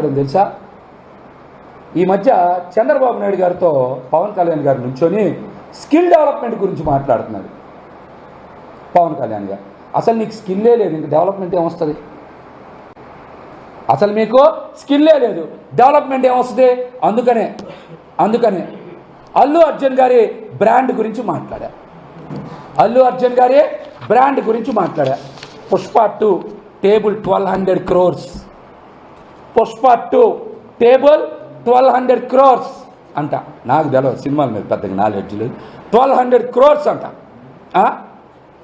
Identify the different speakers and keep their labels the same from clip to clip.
Speaker 1: తెలుసా? ఈ మధ్య చంద్రబాబు నాయుడు గారితో పవన్ కళ్యాణ్ గారు నుంచొని స్కిల్ డెవలప్మెంట్ గురించి మాట్లాడుతున్నాడు పవన్ కళ్యాణ్ గారు. అసలు నీకు స్కిల్లే లేదు ఇంక డెవలప్మెంట్ ఏమొస్తుంది? అసలు మీకు స్కిల్లే లేదు డెవలప్మెంట్ ఏమొస్తుంది? అందుకనే అందుకనే అల్లు అర్జున్ గారి బ్రాండ్ గురించి మాట్లాడా? అల్లు అర్జున్ గారి బ్రాండ్ గురించి మాట్లాడా? Pushpa two table twelve hundred crores. Pushpa two table twelve hundred crores అంట. నాకు తెలియదు సినిమాల మీద పెద్దగా నాలెడ్జ్ లేదు. ట్వెల్వ్ హండ్రెడ్ క్రోర్స్ అంట.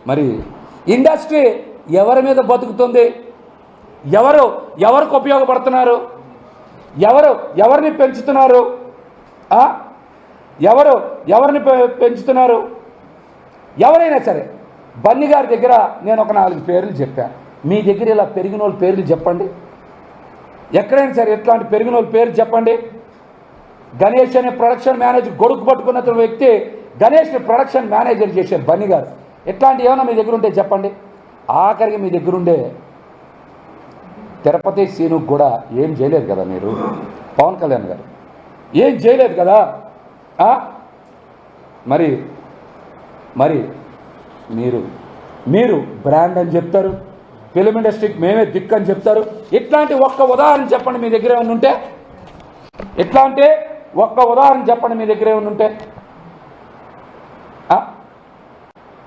Speaker 1: మరి ఇండస్ట్రీ ఎవరి మీద బతుకుతుంది? ఎవరు ఎవరికి ఉపయోగపడుతున్నారు? ఎవరు ఎవరిని పెంచుతున్నారు? ఎవరు ఎవరిని పె- పెంచుతున్నారు? ఎవరైనా సరే బన్ని గారి దగ్గర నేను ఒక నాలుగు పేర్లు చెప్పాను మీ దగ్గర ఇలా పెరిగిన వాళ్ళ పేర్లు చెప్పండి. ఎక్కడైనా సరే ఎట్లాంటి పెరిగిన వాళ్ళ పేరు చెప్పండి. గణేష్ అనే ప్రొడక్షన్ మేనేజర్ గొడుగు పట్టుకున్న వ్యక్తి గణేష్ని ప్రొడక్షన్ మేనేజర్ చేశారు బన్నీ గారు. ఇట్లాంటి ఏమైనా మీ దగ్గర ఉంటే చెప్పండి. ఆఖరికి మీ దగ్గరుండే తిరుపతి సీనుకు కూడా ఏం చేయలేదు కదా మీరు? పవన్ కళ్యాణ్ గారు. ఏం చేయలేదు కదా? మరి మరి మీరు మీరు బ్రాండ్ అని చెప్తారు. ఫిలిం ఇండస్ట్రీకి మేమే దిక్కు అని చెప్తారు. ఇట్లాంటి ఒక్క ఉదాహరణ చెప్పండి మీ దగ్గర ఏమైనా ఉంటే. ఇట్లాంటి ఒక్క ఉదాహరణ చెప్పండి మీ దగ్గర ఏమైనా ఉంటే.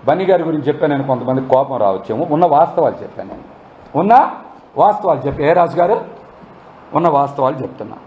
Speaker 1: బన్నీ గారి గురించి చెప్పాను నేను కొంతమంది కోపం రావచ్చేమో. ఉన్న వాస్తవాలు చెప్పాను నేను. ఉన్న వాస్తవాలు చెప్పి ఏ రాజు గారు ఉన్న వాస్తవాలు చెప్తున్నా.